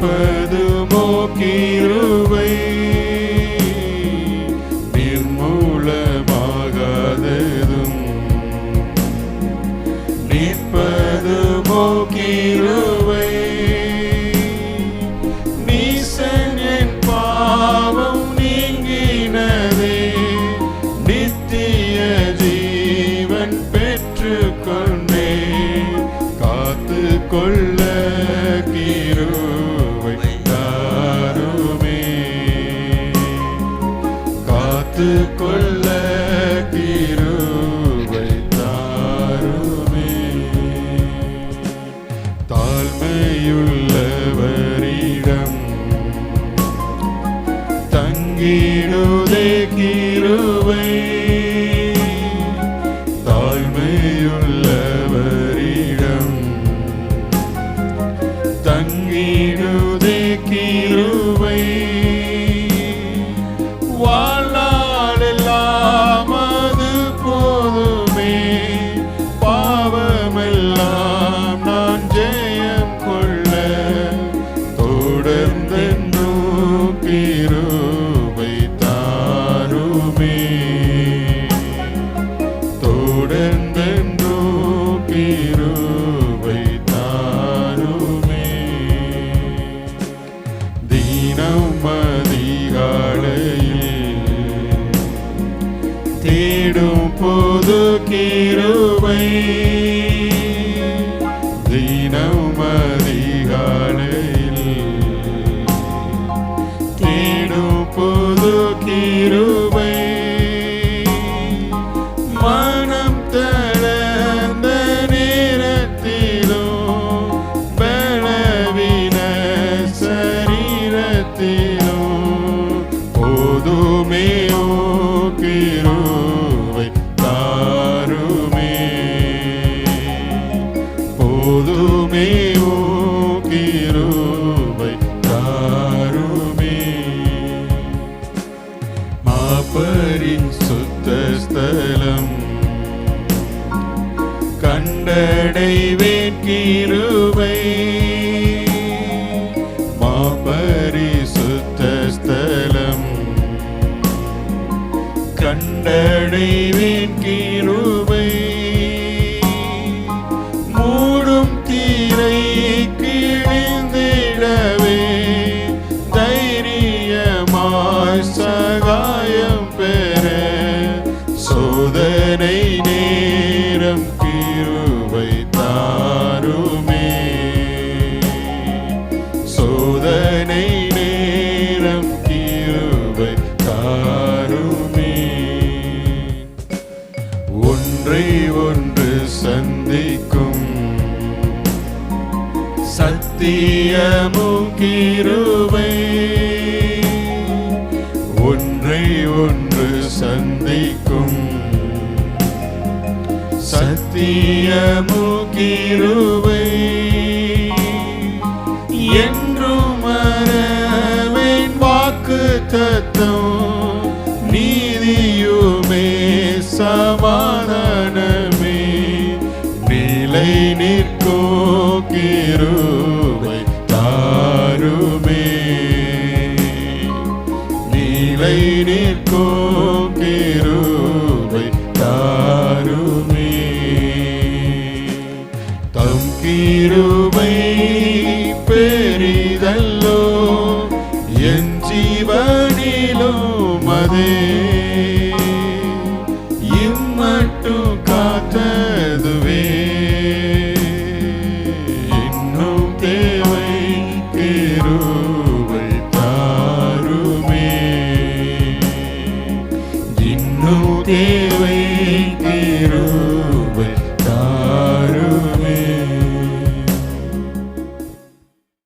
further கிருபை. தினம் அதிகாலையில் தேடும் பொது கிருபை தினம் போதுமே ஓ தாருமே. போதுமே ஓ தாருமே. மாப்பரின் சுத்த ஸ்தலம் கண்டடைவேன் கிருபை கண்டடைவேன் கிருபை. சத்தியமும் கிருவை ஒன்றை ஒன்று சந்திக்கும். சத்தியமு கிருவை என்றும் மறவேன் வாக்கு தத்தம். நீதியுமே நிலை நிற்கோ கிருபை தாருமே. தம் கிருபை பெரிதல்லோ என் ஜீவனிலோ மதே இம்மட்டு காத்த தேவை தீரும்